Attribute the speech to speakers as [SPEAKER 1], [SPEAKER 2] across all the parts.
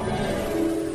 [SPEAKER 1] ありがとう!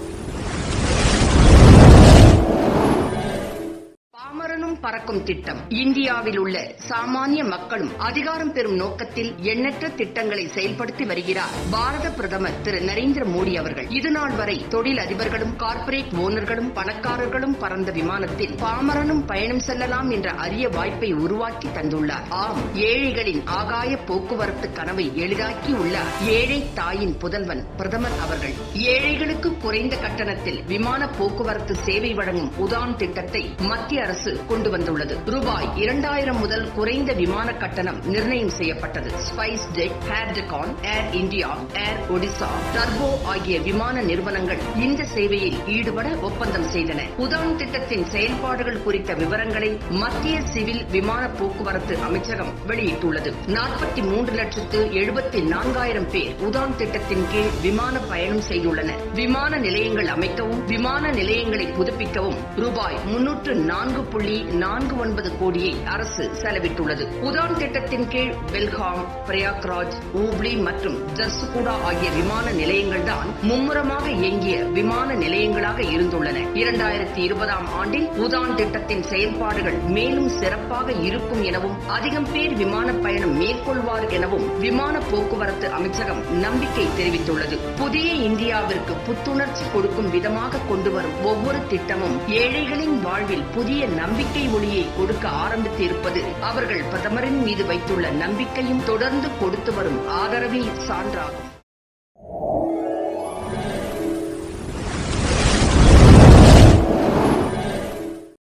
[SPEAKER 1] பாமரனும் பறக்கும் திட்டம். இந்தியாவில் உள்ள சாமானிய மக்களும் அதிகாரம் பெறும் நோக்கத்தில் எண்ணற்ற திட்டங்களை செயல்படுத்தி வருகிறார். பாரத பிரதமர் திரு நரேந்திர மோடி அவர்கள். இதுநாள் வரை தொழில் அதிபர்களும் கார்ப்பரேட் ஓனர்களும் பணக்காரர்களும் பறந்த விமானத்தில் பாமரனும் பயணம் செல்லலாம் என்ற அரிய வாய்ப்பை உருவாக்கி தந்துள்ளார். ஆம் ஏழைகளின் ஆகாய போக்குவரத்து கனவை எளிதாக்கி உள்ளார். ஏழை தாயின் புதல்வன் பிரதமர் அவர்கள். ஏழைகளுக்கு குறைந்த கட்டணத்தில் விமான போக்குவரத்து சேவை வழங்கும் உதான் திட்டத்தை மத்திய அரசு கொண்டு வந்துள்ளது. ரூபாய் இரண்டாயிரம் முதல் குறைந்த விமான கட்டணம் நிர்ணயம் செய்யப்பட்டது. Spice jet ஹேர்டெகான் air India air Odisha turbo ஆகிய விமான நிறுவனங்கள் இந்த சேவையில் ஈடுபட ஒப்பந்தம் செய்தன. உதான் திட்டத்தின் செயல்பாடுகள் குறித்த விவரங்களை மத்திய சிவில் விமான போக்குவரத்து அமைச்சகம் வெளியிட்டுள்ளது. நாற்பத்தி மூன்று லட்சத்து எழுபத்தி நான்காயிரம் பேர் உதான் திட்டத்தின் கீழ் விமான பயணம் செய்துள்ளனர். விமான நிலையங்கள் அமைக்கவும் விமான நிலையங்களை புதுப்பிக்கவும் ரூபாய் முன்னூற்று நான்கு புள்ளி நான்கு ஒன்பது கோடியை அரசு செலவிட்டுள்ளது. உதான் திட்டத்தின் கீழ் பெல்காம் பிரயாக்ராஜ் ஊப்ளி மற்றும் ஜர்சுகுடா ஆகிய விமான நிலையங்கள் தான் மும்முரமாக இயங்கிய விமான நிலையங்களாக இருந்துள்ளன. இரண்டாயிரத்தி இருபதாம் ஆண்டில் உதான் திட்டத்தின் செயல்பாடுகள் மேலும் சிறப்பாக இருக்கும் எனவும் அதிகம் பேர் விமான பயணம் மேற்கொள்வார் எனவும் விமான போக்குவரத்து அமைச்சகம் நம்பிக்கை தெரிவித்துள்ளது. புதிய இந்தியாவிற்கு புத்துணர்ச்சி கொடுக்கும் விதமாக கொண்டு வரும் ஒவ்வொரு திட்டமும் ஏழைகளின் வாழ்வில் புதிய நம்பிக்கை ஒளியை கொடுக்க ஆரம்பித்து இருப்பது அவர்கள் பிரதமரின் மீது வைத்துள்ள நம்பிக்கையும் தொடர்ந்து கொடுத்து வரும் ஆதரவில் சான்றாகும்.